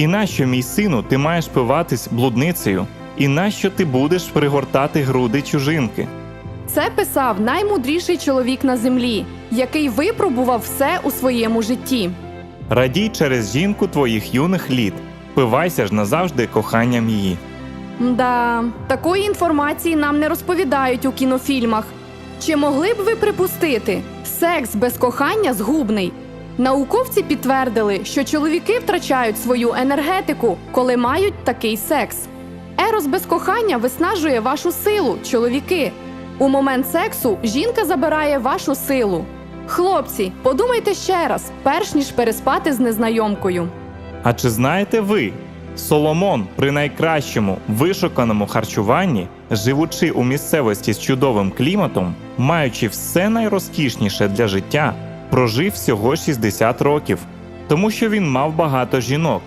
І нащо, мій сину, ти маєш пиватись блудницею? І нащо ти будеш пригортати груди чужинки? Це писав наймудріший чоловік на землі, який випробував все у своєму житті. Радій через жінку твоїх юних літ, пивайся ж назавжди коханням її. Да, такої інформації нам не розповідають у кінофільмах. Чи могли б ви припустити, секс без кохання згубний? Науковці підтвердили, що чоловіки втрачають свою енергетику, коли мають такий секс. Ерос без кохання виснажує вашу силу, чоловіки. У момент сексу жінка забирає вашу силу. Хлопці, подумайте ще раз, перш ніж переспати з незнайомкою. А чи знаєте ви? Соломон при найкращому вишуканому харчуванні, живучи у місцевості з чудовим кліматом, маючи все найрозкішніше для життя, прожив всього 60 років, тому що він мав багато жінок.